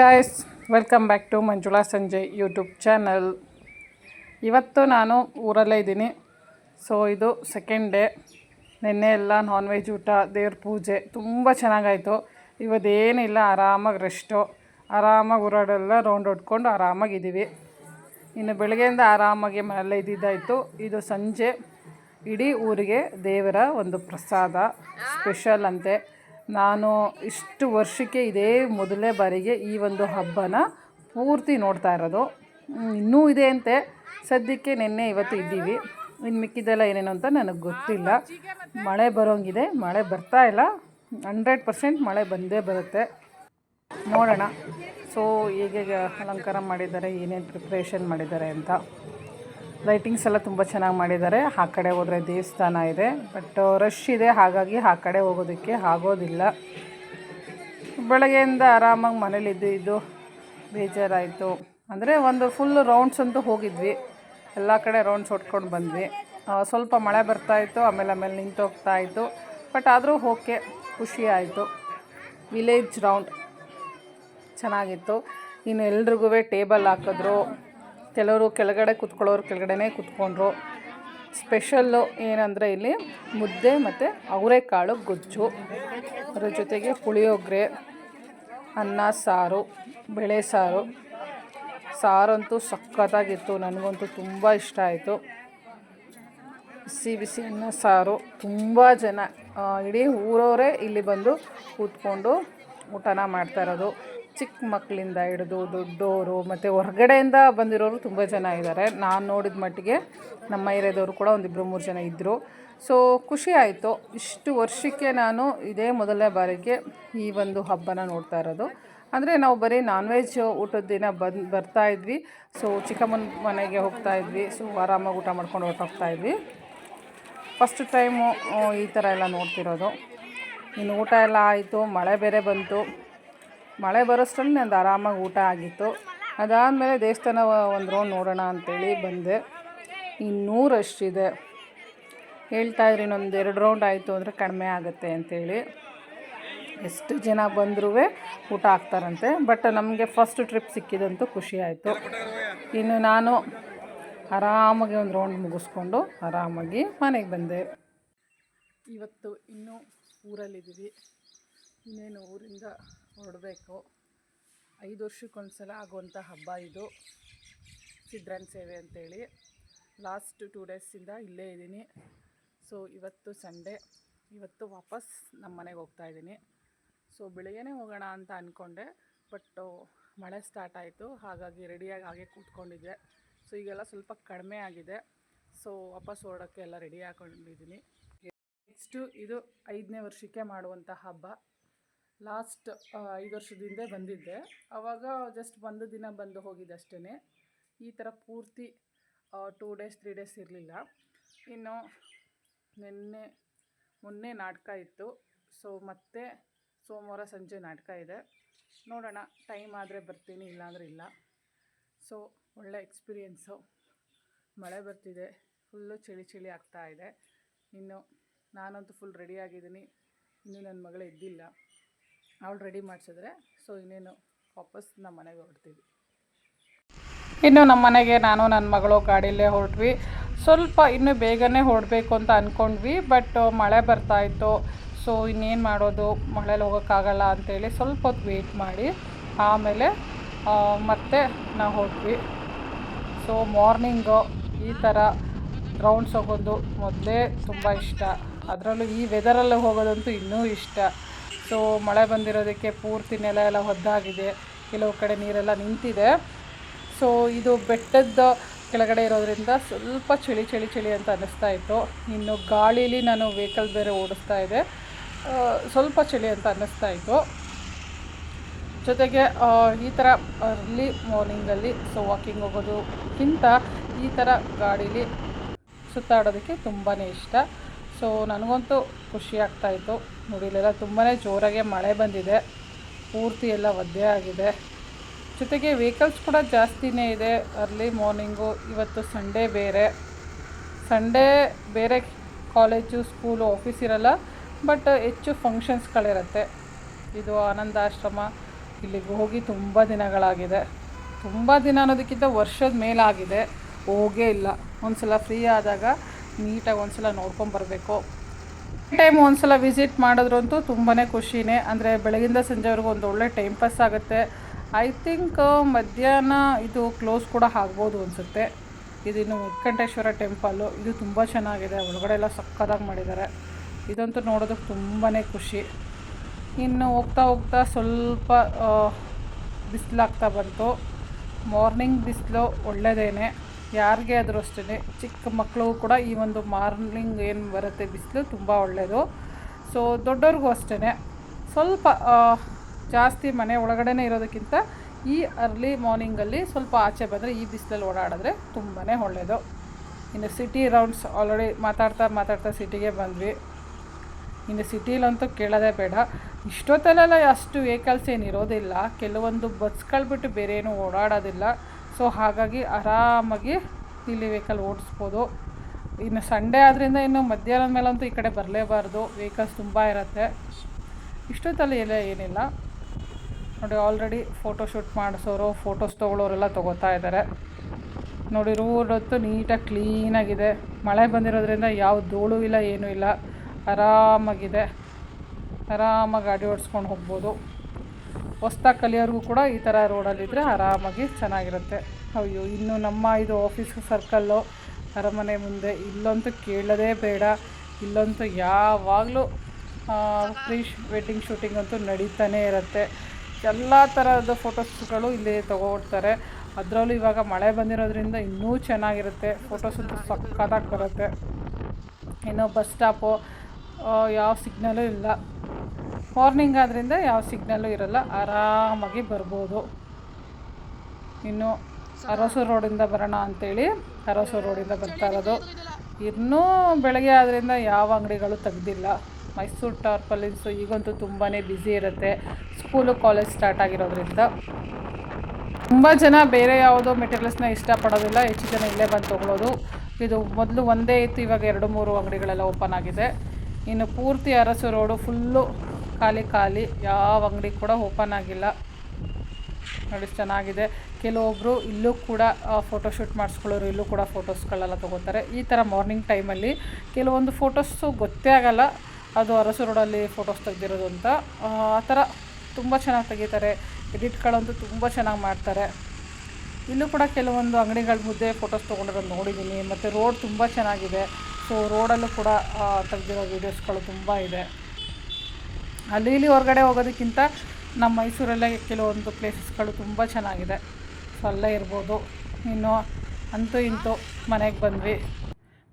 Guys welcome back to Manjula Sanje YouTube channel ಇವತ್ತು ನಾನು ಊರಲ್ಲೇ ಇದ್ದೀನಿ. ಸೊ ಇದು ಸೆಕೆಂಡ್ ಡೇ ನಿನ್ನೆ ಎಲ್ಲ ನಾನ್ ವೆಜ್ ಊಟ, ದೇವ್ರ ಪೂಜೆ, ತುಂಬ ಚೆನ್ನಾಗಾಯಿತು. ಇವತ್ತೇನಿಲ್ಲ, ಆರಾಮಾಗಿ ರೆಸ್ಟು ಆರಾಮಾಗಿ ಊರಾಡೆಲ್ಲ ರೌಂಡ್ ಹೊಡ್ಕೊಂಡು ಆರಾಮಾಗಿದ್ದೀವಿ ಇನ್ನು ಬೆಳಗ್ಗೆಯಿಂದ ಆರಾಮಾಗಿ ಮನೆಯಲ್ಲೇ ಇದ್ದಿದ್ದಾಯಿತು. ಇದು ಸಂಜೆ, ಇಡೀ ಊರಿಗೆ ದೇವರ ಒಂದು ಪ್ರಸಾದ ಸ್ಪೆಷಲ್ ಅಂತೆ. ನಾನು ಇಷ್ಟು ವರ್ಷಕ್ಕೆ ಇದೇ ಮೊದಲನೇ ಬಾರಿಗೆ ಈ ಒಂದು ಹಬ್ಬನ ಪೂರ್ತಿ ನೋಡ್ತಾ ಇರೋದು. ಇನ್ನೂ ಇದೆ ಅಂತೆ. ಸದ್ಯಕ್ಕೆ ನಿನ್ನೆ ಇವತ್ತು ಇದ್ದೀವಿ. ಇನ್ನು ಮಿಕ್ಕಿದ್ದೆಲ್ಲ ಏನೇನು ಅಂತ ನನಗೆ ಗೊತ್ತಿಲ್ಲ. ಮಳೆ ಬರೋಂಗಿದೆ. ಮಳೆ ಬರ್ತಾ ಇಲ್ಲ. ಹಂಡ್ರೆಡ್ ಪರ್ಸೆಂಟ್ ಮಳೆ ಬಂದೇ ಬರುತ್ತೆ. ನೋಡೋಣ. ಸೊ ಹೇಗೆ ಅಲಂಕಾರ ಮಾಡಿದ್ದಾರೆ, ಏನೇನು ಪ್ರಿಪ್ರೇಷನ್ ಮಾಡಿದ್ದಾರೆ ಅಂತ. ಲೈಟಿಂಗ್ಸ್ ಎಲ್ಲ ತುಂಬ ಚೆನ್ನಾಗಿ ಮಾಡಿದ್ದಾರೆ. ಆ ಕಡೆ ಹೋದರೆ ದೇವಸ್ಥಾನ ಇದೆ. ಬಟ್ ರಶ್ ಇದೆ. ಹಾಗಾಗಿ ಆ ಕಡೆ ಹೋಗೋದಕ್ಕೆ ಆಗೋದಿಲ್ಲ. ಬೆಳಗ್ಗೆಯಿಂದ ಆರಾಮಾಗಿ ಮನೇಲಿ ಇದ್ದು ಬೇಜಾರಾಯಿತು. ಅಂದರೆ ಒಂದು ಫುಲ್ ರೌಂಡ್ಸ್ ಅಂತೂ ಹೋಗಿದ್ವಿ. ಎಲ್ಲ ಕಡೆ ರೌಂಡ್ಸ್ ಹೊಡ್ಕೊಂಡು ಬಂದ್ವಿ. ಸ್ವಲ್ಪ ಮಳೆ ಬರ್ತಾಯಿತ್ತು ಆಮೇಲೆ ಆಮೇಲೆ ನಿಂತು ಹೋಗ್ತಾ ಇತ್ತು. ಬಟ್ ಆದರೂ ಓಕೆ. ಖುಷಿ ಆಯಿತು. ವಿಲೇಜ್ ರೌಂಡ್ ಚೆನ್ನಾಗಿತ್ತು. ಇನ್ನು ಎಲ್ರಿಗೂ ಟೇಬಲ್ ಹಾಕಿದ್ರು. ಕೆಲವರು ಕೆಳಗಡೆ ಕುತ್ಕೊಳ್ಳೋರು ಕೆಳಗಡೆನೇ ಕುತ್ಕೊಂಡ್ರು. ಸ್ಪೆಷಲ್ಲು ಏನಂದರೆ ಇಲ್ಲಿ ಮುದ್ದೆ ಮತ್ತು ಅವರೆಕಾಳು ಗೊಜ್ಜು. ಅದರ ಜೊತೆಗೆ ಪುಳಿಯೋಗರೆ, ಅನ್ನ, ಸಾರು, ಬೇಳೆ ಸಾರು. ಸಾರಂತೂ ಸಖತ್ತಾಗಿತ್ತು, ನನಗಂತೂ ತುಂಬ ಇಷ್ಟ ಆಯಿತು. ಬಿಸಿ ಬಿಸಿ ಅನ್ನ, ಸಾರು, ತುಂಬ ಜನ ಇಡೀ ಊರವರೇ ಇಲ್ಲಿ ಬಂದು ಕೂತ್ಕೊಂಡು ಊಟನ ಮಾಡ್ತಾ ಇರೋದು. ಚಿಕ್ಕ ಮಕ್ಕಳಿಂದ ಹಿಡಿದು ದೊಡ್ಡವರು ಮತ್ತು ಹೊರಗಡೆಯಿಂದ ಬಂದಿರೋರು ತುಂಬ ಜನ ಇದ್ದಾರೆ ನಾನು ನೋಡಿದ ಮಟ್ಟಿಗೆ ನಮ್ಮ ಏರಿಯಾದವರು ಕೂಡ ಒಂದಿಬ್ಬರು ಮೂರು ಜನ ಇದ್ದರು ಸೊ ಖುಷಿ ಆಯಿತು. ಇಷ್ಟು ವರ್ಷಕ್ಕೆ ನಾನು ಇದೇ ಮೊದಲನೇ ಬಾರಿಗೆ ಈ ಒಂದು ಹಬ್ಬನ ನೋಡ್ತಾ ಇರೋದು. ಅಂದರೆ ನಾವು ಬರೀ ನಾನ್ ವೆಜ್ ಊಟದ ದಿನ ಬಂದು ಬರ್ತಾ ಇದ್ವಿ. ಸೊ ಚಿಕ್ಕಮ್ಮನ ಮನೆಗೆ ಹೋಗ್ತಾ ಇದ್ವಿ. ಸೊ ಆರಾಮಾಗಿ ಊಟ ಮಾಡ್ಕೊಂಡು ಹೊರಟೋಗ್ತಾ ಇದ್ವಿ. ಫಸ್ಟ್ ಟೈಮು ಈ ಥರ ಎಲ್ಲ ನೋಡ್ತಿರೋದು. ಇನ್ನು ಊಟ ಎಲ್ಲ ಆಯಿತು, ಮಳೆ ಬೇರೆ ಬಂತು. ಮಳೆ ಬರೋಷ್ಟರಲ್ಲಿ ನಂದು ಆರಾಮಾಗಿ ಊಟ ಆಗಿತ್ತು. ಅದಾದಮೇಲೆ ದೇವಸ್ಥಾನ ಒಂದು ರೌಂಡ್ ನೋಡೋಣ ಅಂತೇಳಿ ಬಂದೆ. ಇನ್ನೂ ರಶ್ ಇದೆ ಹೇಳ್ತಾ ಇದ್ರಿ ಇನ್ನೊಂದು ಎರಡು ರೌಂಡ್ ಆಯಿತು ಅಂದರೆ ಕಡಿಮೆ ಆಗುತ್ತೆ ಅಂತೇಳಿ. ಎಷ್ಟು ಜನ ಬಂದರೂ ಊಟ ಹಾಕ್ತಾರಂತೆ. ಬಟ್ ನಮಗೆ ಫಸ್ಟ್ ಟ್ರಿಪ್ ಸಿಕ್ಕಿದಂತೂ ಖುಷಿ ಆಯಿತು. ಇನ್ನು ನಾನು ಆರಾಮಾಗಿ ಒಂದು ರೌಂಡ್ ಮುಗಿಸ್ಕೊಂಡು ಆರಾಮಾಗಿ ಮನೆಗೆ ಬಂದೆ. ಇವತ್ತು ಇನ್ನೂ ಊರಲ್ಲಿದ್ದೀವಿ. ಇನ್ನೇನು ಊರಿಂದ ಹೊರಡಬೇಕು ಐದು ವರ್ಷಕ್ಕೊಂದ್ಸಲ ಆಗುವಂಥ ಹಬ್ಬ ಇದು. ಸಿದ್ರನ್ ಸೇವೆ ಅಂತೇಳಿ. ಲಾಸ್ಟ್ ಟೂ ಡೇಸಿಂದ ಇಲ್ಲೇ ಇದ್ದೀನಿ. ಸೊ ಇವತ್ತು ಸಂಡೇ. ಇವತ್ತು ವಾಪಸ್ ನಮ್ಮ ಮನೆಗೆ ಹೋಗ್ತಾ ಇದ್ದೀನಿ. ಸೊ ಬೆಳಗ್ಗೆನೇ ಹೋಗೋಣ ಅಂತ ಅಂದ್ಕೊಂಡೆ ಬಟ್ ಮಳೆ ಸ್ಟಾರ್ಟ್ ಆಯಿತು. ಹಾಗಾಗಿ ರೆಡಿಯಾಗಿ ಹಾಗೆ ಕೂತ್ಕೊಂಡಿದ್ದೆ. ಸೊ ಈಗೆಲ್ಲ ಸ್ವಲ್ಪ ಕಡಿಮೆ ಆಗಿದೆ. ಸೊ ವಾಪಸ್ ಓಡೋಕ್ಕೆ ಎಲ್ಲ ರೆಡಿ ಹಾಕೊಂಡಿದ್ದೀನಿ. ನೆಕ್ಸ್ಟು ಇದು ಐದನೇ ವರ್ಷಕ್ಕೆ ಮಾಡುವಂಥ ಹಬ್ಬ. ಲಾಸ್ಟ್ ಐದು ವರ್ಷದಿಂದ ಬಂದಿದ್ದೆ. ಆವಾಗ ಜಸ್ಟ್ ಒಂದು ದಿನ ಬಂದು ಹೋಗಿದ್ದೆ ಅಷ್ಟೇ ಈ ಥರ ಪೂರ್ತಿ ಟೂ ಡೇಸ್ ತ್ರೀ ಡೇಸ್ ಇರಲಿಲ್ಲ. ಇನ್ನು ನಿನ್ನೆ, ಮೊನ್ನೆ ನಾಟಕ ಇತ್ತು. ಸೊ ಮತ್ತೆ ಸೋಮವಾರ ಸಂಜೆ ನಾಟಕ ಇದೆ. ನೋಡೋಣ ಟೈಮ್ ಆದರೆ ಬರ್ತೀನಿ, ಇಲ್ಲಾಂದ್ರೆ ಇಲ್ಲ. ಸೊ ಒಳ್ಳೆ ಎಕ್ಸ್ಪೀರಿಯೆನ್ಸು ಮಳೆ ಬರ್ತಿದೆ. ಫುಲ್ಲು ಚಳಿ ಚಳಿ ಆಗ್ತಾ ಇದೆ. ಇನ್ನು ನಾನಂತೂ ಫುಲ್ ರೆಡಿ ಆಗಿದ್ದೀನಿ. ಇನ್ನೂ ನನ್ನ ಮಗಳು ಎದ್ದಿಲ್ಲ. ಅವಳು ರೆಡಿ ಮಾಡಿಸಿದ್ರೆ ಸೊ ಇನ್ನೇನು ವಾಪಸ್ ನಮ್ಮ ಮನೆಗೆ ಹೊರಡ್ತೀವಿ. ಇನ್ನು ನಮ್ಮ ಮನೆಗೆ ನಾನು ನನ್ನ ಮಗಳು ಗಾಡಿಯಲ್ಲೇ ಹೊರಟ್ವಿ. ಸ್ವಲ್ಪ ಇನ್ನೂ ಬೇಗನೆ ಹೊರಡಬೇಕು ಅಂತ ಅಂದ್ಕೊಂಡ್ವಿ ಬಟ್ ಮಳೆ ಬರ್ತಾ ಇತ್ತು. ಸೊ ಇನ್ನೇನು ಮಾಡೋದು, ಮಳೇಲಿ ಹೋಗೋಕ್ಕಾಗಲ್ಲ ಅಂತೇಳಿ ಸ್ವಲ್ಪ ಹೊತ್ತು ವೆಯ್ಟ್ ಮಾಡಿ, ಆಮೇಲೆ ಮತ್ತೆ ನಾವು ಹೊರಟ್ವಿ. ಸೊ ಮಾರ್ನಿಂಗು ಈ ಥರ ರೌಂಡ್ಸ್ ಹೋಗೋದು ಮೊದಲೇ ತುಂಬ ಇಷ್ಟ. ಅದರಲ್ಲೂ ಈ ವೆದರಲ್ಲಿ ಹೋಗೋದಂತೂ ಇನ್ನೂ ಇಷ್ಟ. ಸೊ ಮಳೆ ಬಂದಿರೋದಕ್ಕೆ ಪೂರ್ತಿ ನೆಲ ಎಲ್ಲ ಒದ್ದಾಗಿದೆ. ಕೆಲವು ಕಡೆ ನೀರೆಲ್ಲ ನಿಂತಿದೆ. ಸೊ ಇದು ಬೆಟ್ಟದ ಕೆಳಗಡೆ ಇರೋದ್ರಿಂದ ಸ್ವಲ್ಪ ಚಳಿ ಚಳಿ ಚಳಿ ಅಂತ ಅನ್ನಿಸ್ತಾ ಇತ್ತು. ಇನ್ನು ಗಾಳೀಲಿ ನಾನು ವೆಹಿಕಲ್ ಬೇರೆ ಓಡಿಸ್ತಾ ಇದೆ ಸ್ವಲ್ಪ ಚಳಿ ಅಂತ ಅನ್ನಿಸ್ತಾ ಇತ್ತು. ಜೊತೆಗೆ ಈ ಥರ ಅರ್ಲಿ ಮಾರ್ನಿಂಗಲ್ಲಿ ಸೊ ವಾಕಿಂಗ್ ಹೋಗೋದಕ್ಕಿಂತ ಈ ಥರ ಗಾಡೀಲಿ ಸುತ್ತಾಡೋದಕ್ಕೆ ತುಂಬಾ ಇಷ್ಟ. ಸೊ ನನಗಂತೂ ಖುಷಿ ಆಗ್ತಾಯಿತ್ತು ನೋಡಿ ಇಲ್ಲೆಲ್ಲ ತುಂಬಾ ಜೋರಾಗೆ ಮಳೆ ಬಂದಿದೆ. ಪೂರ್ತಿ ಎಲ್ಲ ಒದ್ದೆ ಆಗಿದೆ. ಜೊತೆಗೆ ವೆಹಿಕಲ್ಸ್ ಕೂಡ ಜಾಸ್ತಿನೇ ಇದೆ. ಅರ್ಲಿ ಮಾರ್ನಿಂಗು ಇವತ್ತು ಸಂಡೇ ಬೇರೆ. ಸಂಡೇ ಬೇರೆ ಕಾಲೇಜು ಸ್ಕೂಲು ಆಫೀಸ್ ಇರಲ್ಲ. ಬಟ್ ಹೆಚ್ಚು ಫಂಕ್ಷನ್ಸ್ಗಳಿರುತ್ತೆ ಇದು ಆನಂದಾಶ್ರಮ, ಇಲ್ಲಿಗೆ ಹೋಗಿ ತುಂಬ ದಿನಗಳಾಗಿದೆ. ತುಂಬ ದಿನ ಅನ್ನೋದಕ್ಕಿಂತ ವರ್ಷದ ಮೇಲಾಗಿದೆ. ಹೋಗೇ ಇಲ್ಲ. ಒಂದು ಸಲ ಫ್ರೀ ಆದಾಗ ನೀಟಾಗಿ ಒಂದ್ಸಲ ನೋಡ್ಕೊಂಬರ್ಬೇಕು ಟೈಮ್ ಒಂದ್ಸಲ ವಿಸಿಟ್ ಮಾಡಿದ್ರಂತೂ ತುಂಬಾ ಖುಷಿನೇ. ಅಂದರೆ ಬೆಳಗಿಂದ ಸಂಜೆವರೆಗೂ ಒಂದು ಒಳ್ಳೆ ಟೈಮ್ ಪಾಸ್ ಆಗುತ್ತೆ. ಐ ಥಿಂಕ್ ಮಧ್ಯಾಹ್ನ ಇದು ಕ್ಲೋಸ್ ಕೂಡ ಆಗ್ಬೋದು ಅನಿಸುತ್ತೆ. ಇದಿನ್ನು ಉತ್ಕಂಠೇಶ್ವರ ಟೆಂಪಲ್ಲು ಇದು ತುಂಬ ಚೆನ್ನಾಗಿದೆ. ಒಳಗಡೆ ಎಲ್ಲ ಸಕ್ಕದಾಗಿ ಮಾಡಿದ್ದಾರೆ. ಇದಂತೂ ನೋಡೋದಕ್ಕೆ ತುಂಬಾ ಖುಷಿ. ಇನ್ನು ಹೋಗ್ತಾ ಹೋಗ್ತಾ ಸ್ವಲ್ಪ ಬಿಸಿಲಾಗ್ತಾ ಬಂತು. ಮಾರ್ನಿಂಗ್ ಬಿಸಿಲು ಒಳ್ಳೆಯದೇನೆ ಯಾರಿಗೆ ಆದರೂ ಅಷ್ಟೇ, ಚಿಕ್ಕ ಮಕ್ಕಳು ಕೂಡ ಈ ಒಂದು ಮಾರ್ನಿಂಗ್ ಏನು ಬರುತ್ತೆ ಬಿಸಿಲು ತುಂಬ ಒಳ್ಳೆಯದು ಸೊ ದೊಡ್ಡವ್ರಿಗೂ ಅಷ್ಟೇ ಸ್ವಲ್ಪ ಜಾಸ್ತಿ ಮನೆ ಒಳಗಡೆನೇ ಇರೋದಕ್ಕಿಂತ ಈ ಅರ್ಲಿ ಮಾರ್ನಿಂಗಲ್ಲಿ ಸ್ವಲ್ಪ ಆಚೆ ಬಂದರೆ ಈ ಬಿಸಿಲಲ್ಲಿ ಓಡಾಡಿದ್ರೆ ತುಂಬಾ ಒಳ್ಳೆಯದು ಇನ್ನು ಸಿಟಿ ರೌಂಡ್ಸ್ ಆಲ್ರೆಡಿ ಮಾತಾಡ್ತಾ ಮಾತಾಡ್ತಾ ಸಿಟಿಗೆ ಬಂದ್ವಿ. ಇನ್ನು ಸಿಟಿಲಂತೂ ಕೇಳೋದೇ ಬೇಡ. ಇಷ್ಟೊತ್ತಲ್ಲೆಲ್ಲ ಅಷ್ಟು ವೆಹಿಕಲ್ಸ್ ಏನು ಇರೋದಿಲ್ಲ. ಕೆಲವೊಂದು ಬಸ್ಗಳು ಬಿಟ್ಟು ಬೇರೆ ಏನು ಓಡಾಡೋದಿಲ್ಲ. ಸೊ ಹಾಗಾಗಿ ಆರಾಮಾಗಿ ಇಲ್ಲಿ ವೆಹಿಕಲ್ ಓಡಿಸ್ಬೋದು. ಇನ್ನು ಸಂಡೇ ಆದ್ದರಿಂದ ಇನ್ನು ಮಧ್ಯಾಹ್ನದ ಮೇಲಂತೂ ಈ ಕಡೆ ಬರಲೇಬಾರ್ದು. ವೆಹಿಕಲ್ಸ್ ತುಂಬ ಇರುತ್ತೆ. ಇಷ್ಟೊತ್ತಲ್ಲಿ ಎಲ್ಲ ಏನಿಲ್ಲ. ನೋಡಿ ಆಲ್ರೆಡಿ ಫೋಟೋ ಶೂಟ್ ಮಾಡಿಸೋರು ಫೋಟೋಸ್ ತೊಗೊಳೋರೆಲ್ಲ ತೊಗೋತಾ ಇದ್ದಾರೆ. ನೋಡಿ ರೋಡ್ ಹೊತ್ತು ನೀಟಾಗಿ ಕ್ಲೀನಾಗಿದೆ ಮಳೆ ಬಂದಿರೋದ್ರಿಂದ ಯಾವ ಧೂಳು ಇಲ್ಲ, ಏನೂ ಇಲ್ಲ. ಆರಾಮಾಗಿದೆ. ಆರಾಮಾಗಿ ಗಾಡಿ ಓಡಿಸ್ಕೊಂಡು ಹೋಗ್ಬೋದು. ಹೊಸ್ದಾಗಿ ಕಲಿಯೋರ್ಗೂ ಕೂಡ ಈ ಥರ ರೋಡಲ್ಲಿದ್ದರೆ ಆರಾಮಾಗಿ ಚೆನ್ನಾಗಿರುತ್ತೆ. ಅಯ್ಯೋ, ಇನ್ನು ನಮ್ಮ ಇದು ಆಫೀಸ್ ಸರ್ಕಲ್ಲು ಅರಮನೆ ಮುಂದೆ ಇಲ್ಲಂತೂ ಕೇಳೋದೇ ಬೇಡ. ಇಲ್ಲಂತೂ ಯಾವಾಗಲೂ ಪ್ರೀ ವೆಡ್ಡಿಂಗ್ ಶೂಟಿಂಗ್ ಅಂತೂ ನಡೀತಾನೇ ಇರುತ್ತೆ. ಎಲ್ಲ ಥರದ ಫೋಟೋಸ್ಗಳು ಇಲ್ಲಿ ತೊಗೊಡ್ತಾರೆ ಅದರಲ್ಲೂ ಇವಾಗ ಮಳೆ ಬಂದಿರೋದ್ರಿಂದ ಇನ್ನೂ ಚೆನ್ನಾಗಿರುತ್ತೆ. ಫೋಟೋಸ್ ಅಂತೂ ಸಕ್ಕತ್ತಾಗಿ ಬರುತ್ತೆ. ಇನ್ನು ಬಸ್ ಸ್ಟಾಪು ಯಾವ ಸಿಗ್ನಲೂ ಇಲ್ಲ. ಮಾರ್ನಿಂಗ್ ಆದ್ದರಿಂದ ಯಾವ ಸಿಗ್ನಲ್ಲೂ ಇರಲ್ಲ, ಆರಾಮಾಗಿ ಬರ್ಬೋದು. ಇನ್ನು ಅರಸು ರೋಡಿಂದ ಬರೋಣ ಅಂತೇಳಿ ಅರಸು ರೋಡಿಂದ ಬರ್ತಾ ಇರೋದು. ಇನ್ನೂ ಬೆಳಗ್ಗೆ ಆದ್ದರಿಂದ ಯಾವ ಅಂಗಡಿಗಳು ತೆಗ್ದಿಲ್ಲ. ಮೈಸೂರು ಟಾರ್ಪಲಿನ್ಸು ಈಗಂತೂ ತುಂಬಾ ಬ್ಯುಸಿ ಇರುತ್ತೆ. ಸ್ಕೂಲು ಕಾಲೇಜ್ ಸ್ಟಾರ್ಟ್ ಆಗಿರೋದ್ರಿಂದ. ತುಂಬ ಜನ ಬೇರೆ ಯಾವುದೋ ಮೆಟೀರಿಯಲ್ಸ್ನ ಇಷ್ಟಪಡೋದಿಲ್ಲ, ಹೆಚ್ಚು ಜನ ಇಲ್ಲೇ ಬಂದು ತೊಗೊಳ್ಳೋದು ಇದು ಮೊದಲು ಒಂದೇ ಇತ್ತು, ಇವಾಗ ಎರಡು, ಮೂರು ಅಂಗಡಿಗಳೆಲ್ಲ ಓಪನ್ ಆಗಿದೆ. ಇನ್ನು ಪೂರ್ತಿ ಅರಸು ರೋಡು ಫುಲ್ಲು ಖಾಲಿ ಖಾಲಿ ಯಾವ ಅಂಗಡಿ ಕೂಡ ಓಪನ್ ಆಗಿಲ್ಲ. ನೋಡಿ, ಚೆನ್ನಾಗಿದೆ. ಕೆಲವೊಬ್ಬರು ಇಲ್ಲೂ ಕೂಡ ಫೋಟೋಶೂಟ್ ಮಾಡಿಸ್ಕೊಳ್ಳೋರು ಇಲ್ಲೂ ಕೂಡ ಫೋಟೋಸ್ಗಳೆಲ್ಲ ತೊಗೋತಾರೆ. ಈ ಥರ ಮಾರ್ನಿಂಗ್ ಟೈಮಲ್ಲಿ ಕೆಲವೊಂದು ಫೋಟೋಸು ಗೊತ್ತೇ ಆಗಲ್ಲ. ಅದು ಅರಸು ರೋಡಲ್ಲಿ ಫೋಟೋಸ್ ತೆಗೆದಿರೋದು ಅಂತ. ಆ ಥರ ತುಂಬ ಚೆನ್ನಾಗಿ ತೆಗಿತಾರೆ. ಎಡಿಟ್ಗಳಂತೂ ತುಂಬ ಚೆನ್ನಾಗಿ ಮಾಡ್ತಾರೆ. ಇಲ್ಲೂ ಕೂಡ ಕೆಲವೊಂದು ಅಂಗಡಿಗಳ ಮುದ್ದೆ ಫೋಟೋಸ್ ತೊಗೊಂಡಿರೋದು ನೋಡಿದ್ದೀನಿ. ಮತ್ತು ರೋಡ್ ತುಂಬ ಚೆನ್ನಾಗಿದೆ. ಸೊ ರೋಡಲ್ಲೂ ಕೂಡ ತೆಗ್ದಿರೋ ವೀಡಿಯೋಸ್ಗಳು ತುಂಬ ಇದೆ. ಅಲ್ಲಿ ಇಲ್ಲಿ ಹೊರಗಡೆ ಹೋಗೋದಕ್ಕಿಂತ ನಮ್ಮ ಮೈಸೂರಲ್ಲೇ ಕೆಲವೊಂದು ಪ್ಲೇಸಸ್ಗಳು ತುಂಬ ಚೆನ್ನಾಗಿದೆ. ಸೊ ಅಲ್ಲೇ ಇರ್ಬೋದು. ಇನ್ನು ಅಂತೂ ಇಂತೂ ಮನೆಗೆ ಬಂದ್ವಿ.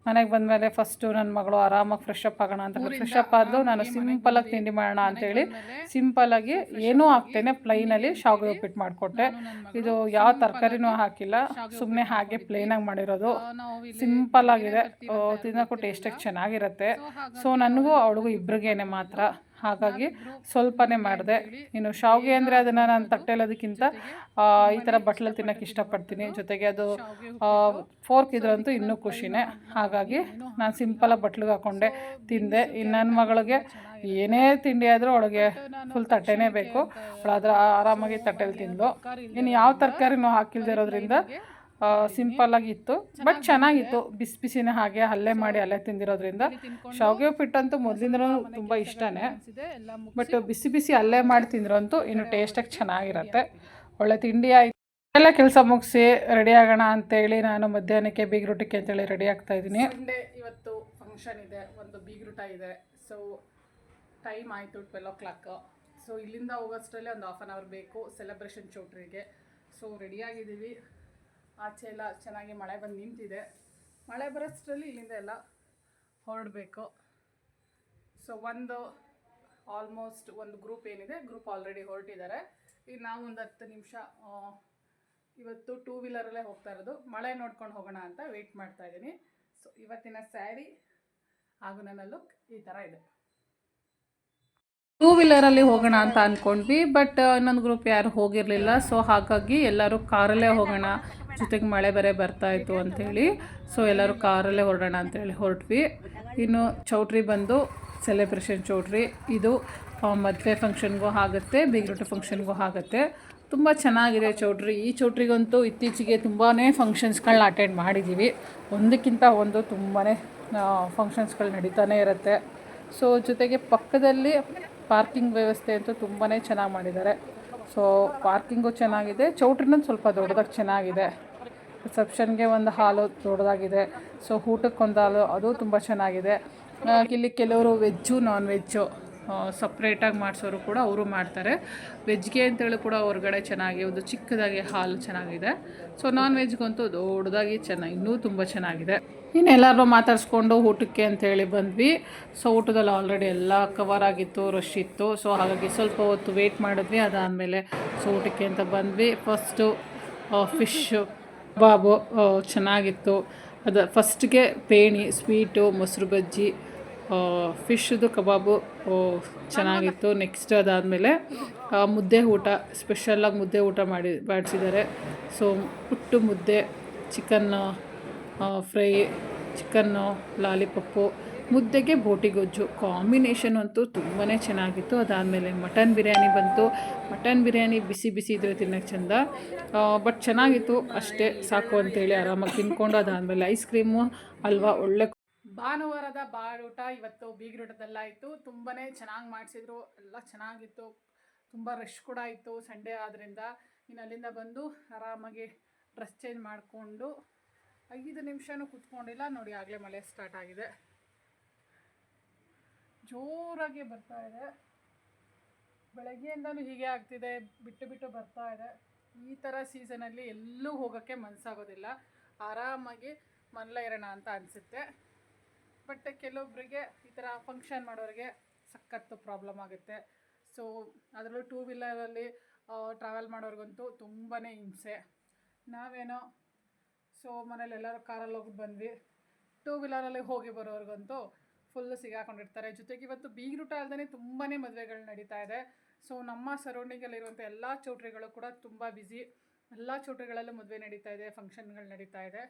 ಮನೆಗೆ ಬಂದಮೇಲೆ ಫಸ್ಟು ನನ್ನ ಮಗಳು ಆರಾಮಾಗಿ ಫ್ರೆಶ್ ಅಪ್ ಆಗೋಣ ಅಂತ ಫ್ರೆಶ್ ಅಪ್ ಆದಲು ನಾನು ಸಿಂಪಲಾಗಿ ತಿಂಡಿ ಮಾಡೋಣ ಅಂತೇಳಿ ಸಿಂಪಲಾಗಿ ಏನೂ ಹಾಕ್ತೇನೆ ಪ್ಲೈನಲ್ಲಿ ಶಾವಿಗೆ ಉಪ್ಪಿಟ್ಟು ಮಾಡಿಕೊಟ್ಟೆ. ಇದು ಯಾವ ತರಕಾರಿನೂ ಹಾಕಿಲ್ಲ ಸುಮ್ಮನೆ ಹಾಗೆ ಪ್ಲೇನಾಗಿ ಮಾಡಿರೋದು. ಸಿಂಪಲ್ ಆಗಿದೆ. ಆ, ತಿನ್ನೋಕ್ಕೂ ಟೇಸ್ಟಾಗಿ ಚೆನ್ನಾಗಿರುತ್ತೆ. ಸೊ ನನಗೂ ಅವಳಿಗೂ ಇಬ್ಬರಿಗೇನೆ ಮಾತ್ರ. ಹಾಗಾಗಿ ಸ್ವಲ್ಪನೇ ಮಾಡಿದೆ. ಇನ್ನು ಶಾವಿಗೆ ಅಂದರೆ ಅದನ್ನು ನಾನು ತಟ್ಟೆಲ್ಲೋದಕ್ಕಿಂತ ಈ ಥರ ಬಟ್ಲಲ್ಲಿ ತಿನ್ನೋಕ್ಕೆ ಇಷ್ಟಪಡ್ತೀನಿ. ಜೊತೆಗೆ ಅದು ಫೋರ್ಕ್ ಇದ್ರಂತೂ ಇನ್ನೂ ಖುಷಿನೇ. ಹಾಗಾಗಿ ನಾನು ಸಿಂಪಲಾಗಿ ಬಟ್ಲಿಗೆ ಹಾಕ್ಕೊಂಡೆ ತಿಂದೆ. ಇನ್ನು ನನ್ನ ಮಗಳಿಗೆ ಏನೇ ತಿಂಡಿ ಆದರೂ ಅವಳಿಗೆ ಫುಲ್ ತಟ್ಟೆನೇ ಬೇಕು. ಅವಳಾದ್ರೆ ಆರಾಮಾಗಿ ತಟ್ಟೆಲಿ ತಿಂದು ಇನ್ನು ಯಾವ ತರಕಾರಿನೂ ಹಾಕಿಲ್ದಿರೋದ್ರಿಂದ ಸಿಂಪಲ್ಲಾಗಿ ಆಗಿತ್ತು ಬಟ್ ಚೆನ್ನಾಗಿತ್ತು. ಬಿಸಿ ಬಿಸಿನೇ ಹಾಗೆ ಅಲ್ಲೇ ಮಾಡಿ ಅಲ್ಲೇ ತಿಂದಿರೋದ್ರಿಂದ ಶಾವಿಗೆ ಉಪ್ಪಿಟ್ಟಂತೂ ಮೊದಲಿಂದನೂ ತುಂಬ ಇಷ್ಟನೇ ಬಟ್ ಬಿಸಿ ಬಿಸಿ ಅಲ್ಲೇ ಮಾಡಿ ತಿಂದ್ರಂತೂ ಇನ್ನು ಟೇಸ್ಟಾಗಿ ಚೆನ್ನಾಗಿರತ್ತೆ. ಒಳ್ಳೆ ತಿಂಡಿ ಆಯ್ತು. ಎಲ್ಲ ಕೆಲಸ ಮುಗಿಸಿ ರೆಡಿ ಆಗೋಣ ಅಂತೇಳಿ ನಾನು ಮಧ್ಯಾಹ್ನಕ್ಕೆ ಬೀಗ್ರೂಟಕ್ಕೆ ಅಂತೇಳಿ ರೆಡಿ ಆಗ್ತಾ ಇದ್ದೀನಿ. ಇವತ್ತು ಫಂಕ್ಷನ್ ಇದೆ. ಒಂದು ಬೀಗ್ರೂಟ ಇದೆ. ಸೊ ಟೈಮ್ ಆಯಿತು ಟ್ವೆಲ್ ಓ ಕ್ಲಾಕ್ ಸೊ ಇಲ್ಲಿಂದ ಹೋಗೋಷ್ಟರಲ್ಲಿ ಒಂದು ಹಾಫ್ ಆನ್ ಅವರ್ ಬೇಕು ಸೆಲೆಬ್ರೇಷನ್ ಚೌಟ್ರಿಗೆ. ಸೊ ರೆಡಿಯಾಗಿದ್ದೀವಿ ಆಚೆ ಎಲ್ಲ ಚೆನ್ನಾಗಿ ಮಳೆ ಬಂದು ನಿಂತಿದೆ. ಮಳೆ ಬರೋಷ್ಟರಲ್ಲಿ ಇಲ್ಲಿಂದ ಎಲ್ಲ ಹೊರಡಬೇಕು. ಸೊ ಒಂದು ಆಲ್ಮೋಸ್ಟ್ ಒಂದು ಗ್ರೂಪ್ ಏನಿದೆ ಗ್ರೂಪ್ ಆಲ್ರೆಡಿ ಹೊರಟಿದ್ದಾರೆ. ಈಗ ನಾವು ಒಂದು ಹತ್ತು ನಿಮಿಷ ಇವತ್ತು ಟೂ ವೀಲರಲ್ಲೇ ಹೋಗ್ತಾ ಇರೋದು. ಮಳೆ ನೋಡ್ಕೊಂಡು ಹೋಗೋಣ ಅಂತ ವೆಯ್ಟ್ ಮಾಡ್ತಾ ಇದ್ದೀನಿ. ಸೊ ಇವತ್ತಿನ ಸ್ಯಾರಿ ಹಾಗೂ ನನ್ನ ಲುಕ್ ಈ ಥರ ಇದೆ. ಟೂ ವೀಲರಲ್ಲಿ ಹೋಗೋಣ ಅಂತ ಅಂದ್ಕೊಂಡ್ವಿ ಬಟ್ ಇನ್ನೊಂದು ಗ್ರೂಪ್ ಯಾರು ಹೋಗಿರಲಿಲ್ಲ. ಸೊ ಹಾಗಾಗಿ ಎಲ್ಲರೂ ಕಾರಲ್ಲೇ ಹೋಗೋಣ. ಜೊತೆಗೆ ಮಳೆ ಬೇರೆ ಬರ್ತಾ ಇತ್ತು ಅಂಥೇಳಿ. ಸೊ ಎಲ್ಲರೂ ಕಾರಲ್ಲೇ ಹೊರಡೋಣ ಅಂತೇಳಿ ಹೊರಟ್ವಿ. ಇನ್ನು ಚೌಟ್ರಿ ಬಂದು ಸೆಲೆಬ್ರೇಷನ್ ಚೌಟ್ರಿ. ಇದು ಮದುವೆ ಫಂಕ್ಷನ್ಗೂ ಆಗುತ್ತೆ, ಬೀಗ್ರೂಟ ಫಂಕ್ಷನ್ಗೂ ಆಗುತ್ತೆ. ತುಂಬ ಚೆನ್ನಾಗಿದೆ ಚೌಟ್ರಿ. ಈ ಚೌಟ್ರಿಗಂತೂ ಇತ್ತೀಚೆಗೆ ತುಂಬಾ ಫಂಕ್ಷನ್ಸ್ಗಳನ್ನ ಅಟೆಂಡ್ ಮಾಡಿದ್ದೀವಿ ಒಂದಕ್ಕಿಂತ ಒಂದು ತುಂಬಾ ಫಂಕ್ಷನ್ಸ್ಗಳು ನಡೀತಾನೆ ಇರುತ್ತೆ. ಸೊ ಜೊತೆಗೆ ಪಕ್ಕದಲ್ಲಿ ಪಾರ್ಕಿಂಗ್ ವ್ಯವಸ್ಥೆ ಅಂತೂ ತುಂಬಾ ಚೆನ್ನಾಗಿ ಮಾಡಿದ್ದಾರೆ. ಸೊ ಪಾರ್ಕಿಂಗು ಚೆನ್ನಾಗಿದೆ. ಚೌಟ್ರಿನೂ ಸ್ವಲ್ಪ ದೊಡ್ಡದಾಗಿ ಚೆನ್ನಾಗಿದೆ. ರಿಸೆಪ್ಷನ್ಗೆ ಒಂದು ಹಾಲು ದೊಡ್ಡದಾಗಿದೆ. ಸೊ ಊಟಕ್ಕೊಂದು ಹಾಲು, ಅದು ತುಂಬ ಚೆನ್ನಾಗಿದೆ. ಇಲ್ಲಿ ಕೆಲವರು ವೆಜ್ಜು ನಾನ್ ವೆಜ್ಜು ಸಪ್ರೇಟಾಗಿ ಮಾಡಿಸೋರು ಕೂಡ ಅವರು ಮಾಡ್ತಾರೆ. ವೆಜ್ಗೆ ಅಂತೇಳಿ ಕೂಡ ಹೊರಗಡೆ ಚೆನ್ನಾಗಿ, ಒಂದು ಚಿಕ್ಕದಾಗಿ ಹಾಲು ಚೆನ್ನಾಗಿದೆ. ಸೊ ನಾನ್ ವೆಜ್ಗಂತೂ ದೊಡ್ಡದಾಗಿ ಚೆನ್ನಾಗಿ, ಇನ್ನೂ ತುಂಬ ಚೆನ್ನಾಗಿದೆ. ಇನ್ನೆಲ್ಲರೂ ಮಾತಾಡಿಸ್ಕೊಂಡು ಊಟಕ್ಕೆ ಅಂಥೇಳಿ ಬಂದ್ವಿ. ಸೊ ಊಟದಲ್ಲಿ ಆಲ್ರೆಡಿ ಎಲ್ಲ ಕವರ್ ಆಗಿತ್ತು ರಶ್ ಇತ್ತು. ಸೊ ಹಾಗಾಗಿ ಸ್ವಲ್ಪ ಹೊತ್ತು ವೆಯ್ಟ್ ಮಾಡಿದ್ವಿ. ಅದಾದಮೇಲೆ ಸೊ ಊಟಕ್ಕೆ ಅಂತ ಬಂದ್ವಿ. ಫಸ್ಟು ಫಿಶ್ ಕಬಾಬು ಚೆನ್ನಾಗಿತ್ತು. ಅದು ಫಸ್ಟ್ಗೆ ಪೇಣಿ ಸ್ವೀಟು ಮೊಸರು ಬಜ್ಜಿ ಫಿಶ್ದು ಕಬಾಬು ಚೆನ್ನಾಗಿತ್ತು. ನೆಕ್ಸ್ಟ್ ಅದಾದಮೇಲೆ ಮುದ್ದೆ ಊಟ ಸ್ಪೆಷಲಾಗಿ ಮುದ್ದೆ ಊಟ ಮಾಡಿ, ಮಾಡಿಸಿದ್ದಾರೆ. ಸೊ ಪುಟ್ಟು ಮುದ್ದೆ ಚಿಕನ್ ಫ್ರೈ ಚಿಕನ್ನು, ಲಾಲಿಪಪ್ಪು, ಮುದ್ದೆಗೆ ಬೋಟಿ ಗೊಜ್ಜು ಕಾಂಬಿನೇಷನ್ ಅಂತೂ ತುಂಬಾ ಚೆನ್ನಾಗಿತ್ತು. ಅದಾದಮೇಲೆ ಮಟನ್ ಬಿರಿಯಾನಿ ಬಂತು. ಮಟನ್ ಬಿರಿಯಾನಿ ಬಿಸಿ ಬಿಸಿ ಇದ್ರೆ ತಿನ್ನೋಕ್ಕೆ ಚೆಂದ. ಬಟ್ ಚೆನ್ನಾಗಿತ್ತು. ಅಷ್ಟೇ ಸಾಕು ಅಂತೇಳಿ ಆರಾಮಾಗಿ ತಿನ್ಕೊಂಡು ಅದಾದಮೇಲೆ ಐಸ್ ಕ್ರೀಮು, ಅಲ್ವಾ, ಒಳ್ಳೆ ಭಾನುವಾರದ ಬಾಡೂಟ ಇವತ್ತು ಬೀಗ್ರೂಟದಲ್ಲಾಯಿತು. ತುಂಬಾ ಚೆನ್ನಾಗಿ ಮಾಡಿಸಿದ್ರು. ಎಲ್ಲ ಚೆನ್ನಾಗಿತ್ತು. ತುಂಬ ರಶ್ ಕೂಡ ಇತ್ತು ಸಂಡೇ ಆದ್ದರಿಂದ ಇನ್ನು ಅಲ್ಲಿಂದ ಬಂದು ಆರಾಮಾಗಿ ಡ್ರೆಸ್ ಚೇಂಜ್ ಮಾಡಿಕೊಂಡು ಐದು ನಿಮಿಷನೂ ಕೂತ್ಕೊಂಡಿಲ್ಲ. ನೋಡಿ, ಆಗಲೇ ಮಳೆ ಸ್ಟಾರ್ಟ್ ಆಗಿದೆ. ಜೋರಾಗಿ ಬರ್ತಾ ಇದೆ. ಬೆಳಗ್ಗೆಯಿಂದಲೂ ಹೀಗೆ ಆಗ್ತಿದೆ. ಬಿಟ್ಟು ಬಿಟ್ಟು ಬರ್ತಾ ಇದೆ. ಈ ಥರ ಸೀಸನಲ್ಲಿ ಎಲ್ಲೂ ಹೋಗೋಕ್ಕೆ ಮನಸ್ಸಾಗೋದಿಲ್ಲ ಆರಾಮಾಗಿ ಮನೇಲೇ ಇರೋಣ ಅಂತ ಅನಿಸುತ್ತೆ. ಬಟ್ ಕೆಲವೊಬ್ಬರಿಗೆ ಈ ಥರ ಫಂಕ್ಷನ್ ಮಾಡೋರಿಗೆ ಸಖತ್ತು ಪ್ರಾಬ್ಲಮ್ ಆಗುತ್ತೆ. ಸೊ ಅದರಲ್ಲೂ ಟೂ ವೀಲರಲ್ಲಿ ಟ್ರಾವೆಲ್ ಮಾಡೋರಿಗಂತೂ ತುಂಬಾ ಹಿಂಸೆ. ನಾವೇನೋ ಸೊ ಮನೇಲಿ ಎಲ್ಲರೂ ಕಾರಲ್ಲಿ ಹೋಗಿ ಬಂದ್ವಿ. ಟೂ ವೀಲರಲ್ಲಿ ಹೋಗಿ ಬರೋರಿಗಂತೂ ಫುಲ್ಲು ಸಿಗಾಕೊಂಡಿರ್ತಾರೆ. ಜೊತೆಗೆ ಇವತ್ತು ಬೀಗ್ರೂಟ ಅಲ್ಲದೆ ತುಂಬಾ ಮದುವೆಗಳು ನಡೀತಾ ಇದೆ. ಸೊ ನಮ್ಮ ಸರೌಂಡಿಂಗಲ್ಲಿರುವಂಥ ಎಲ್ಲ ಚೌಟ್ರಿಗಳು ಕೂಡ ತುಂಬ ಬ್ಯುಸಿ ಎಲ್ಲ ಚೌಟ್ರಿಗಳಲ್ಲೂ ಮದುವೆ ನಡೀತಾ ಇದೆ ಫಂಕ್ಷನ್ಗಳು ನಡೀತಾ ಇದೆ.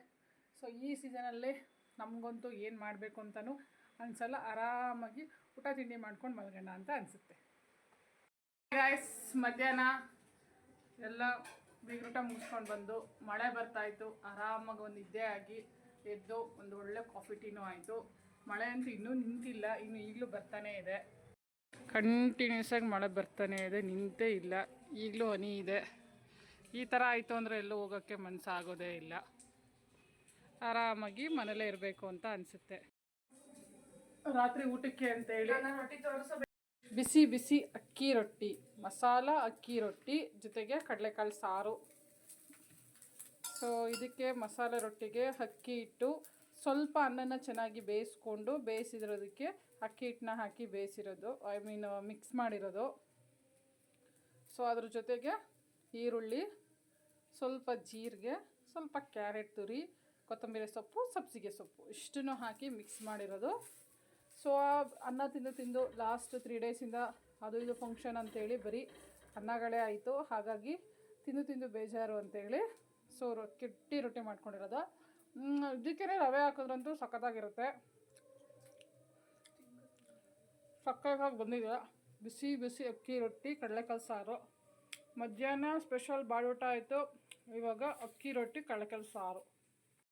ಸೊ ಈ ಸೀಸನಲ್ಲಿ ನಮಗಂತೂ ಏನು ಮಾಡಬೇಕು ಅಂತಲೂ ಅನ್ಸಲ್ಲ. ಆರಾಮಾಗಿ ಊಟ ತಿಂಡಿ ಮಾಡ್ಕೊಂಡು ಮಲ್ಗೋಣ ಅಂತ ಅನಿಸುತ್ತೆ. ಗಾಯ್ಸ್ ಮಧ್ಯಾಹ್ನ ಎಲ್ಲ ಬೀಗ್ರೂಟ ಮುಗಿಸ್ಕೊಂಡು ಬಂದು ಮಳೆ ಬರ್ತಾಯಿತ್ತು ಆರಾಮಾಗಿ ಒಂದು ನಿದ್ದೆ ಆಗಿ ಎದ್ದು ಒಂದು ಒಳ್ಳೆ ಕಾಫಿ ಟೀನೂ ಆಯಿತು. ಮಳೆ ಅಂತೂ ಇನ್ನೂ ನಿಂತಿಲ್ಲ ಇನ್ನು ಈಗಲೂ ಬರ್ತಾನೇ ಇದೆ. ಕಂಟಿನ್ಯೂಸ್ ಆಗಿ ಮಳೆ ಬರ್ತಾನೆ ಇದೆ ನಿಂತೇ ಇಲ್ಲ. ಈಗಲೂ ಹನಿ ಇದೆ. ಈ ಥರ ಆಯಿತು ಅಂದರೆ ಎಲ್ಲೂ ಹೋಗೋಕ್ಕೆ ಮನಸ್ಸಾಗೋದೇ ಇಲ್ಲ. ಆರಾಮಾಗಿ ಮನೇಲೇ ಇರಬೇಕು ಅಂತ ಅನಿಸುತ್ತೆ. ರಾತ್ರಿ ಊಟಕ್ಕೆ ಅಂತೇಳಿ ಬಿಸಿ ಬಿಸಿ ಅಕ್ಕಿ ರೊಟ್ಟಿ, ಮಸಾಲ ಅಕ್ಕಿ ರೊಟ್ಟಿ ಜೊತೆಗೆ ಕಡಲೆಕಾಳು ಸಾರು. ಸೊ ಇದಕ್ಕೆ ಮಸಾಲೆ ರೊಟ್ಟಿಗೆ ಅಕ್ಕಿ ಹಿಟ್ಟು ಸ್ವಲ್ಪ ಅನ್ನನ ಚೆನ್ನಾಗಿ ಬೇಯಿಸ್ಕೊಂಡು ಬೇಯಿಸಿರೋದಕ್ಕೆ ಅಕ್ಕಿ ಹಿಟ್ಟನ್ನ ಹಾಕಿ ಬೇಯಿಸಿರೋದು, ಐ ಮೀನ್ ಮಿಕ್ಸ್ ಮಾಡಿರೋದು. ಸೊ ಅದ್ರ ಜೊತೆಗೆ ಈರುಳ್ಳಿ, ಸ್ವಲ್ಪ ಜೀರಿಗೆ, ಸ್ವಲ್ಪ ಕ್ಯಾರೆಟ್ ತುರಿ, ಕೊತ್ತಂಬರಿ ಸೊಪ್ಪು, ಸಬ್ಸಿಗೆ ಸೊಪ್ಪು, ಇಷ್ಟನ್ನು ಹಾಕಿ ಮಿಕ್ಸ್ ಮಾಡಿರೋದು. ಸೊ ಅನ್ನ ತಿಂದು ತಿಂದು ಲಾಸ್ಟ್ ತ್ರೀ ಡೇಸಿಂದ ಅದು ಇದು ಫಂಕ್ಷನ್ ಅಂತೇಳಿ ಬರೀ ಅನ್ನಗಳೇ ಆಯಿತು. ಹಾಗಾಗಿ ತಿಂದು ತಿಂದು ಬೇಜಾರು ಅಂತೇಳಿ ಸೊ ರೊ, ಕೆಟ್ಟಿ ರೊಟ್ಟಿ ಮಾಡ್ಕೊಂಡಿರೋದು. ಇದಕ್ಕೆ ರವೆ ಹಾಕಿದ್ರಂತೂ ಸಖತ್ತಾಗಿರುತ್ತೆ. ಸಕ್ಕತ್ತಾಗಿ ಬಂದಿದೆ. ಬಿಸಿ ಬಿಸಿ ಅಕ್ಕಿ ರೊಟ್ಟಿ, ಕಡಲೆಕಾಳು ಸಾರು. ಮಧ್ಯಾಹ್ನ ಸ್ಪೆಷಲ್ ಬಾಡೂಟ ಆಯಿತು. ಇವಾಗ ಅಕ್ಕಿ ರೊಟ್ಟಿ, ಕಡಲೆಕಾಳು ಸಾರು.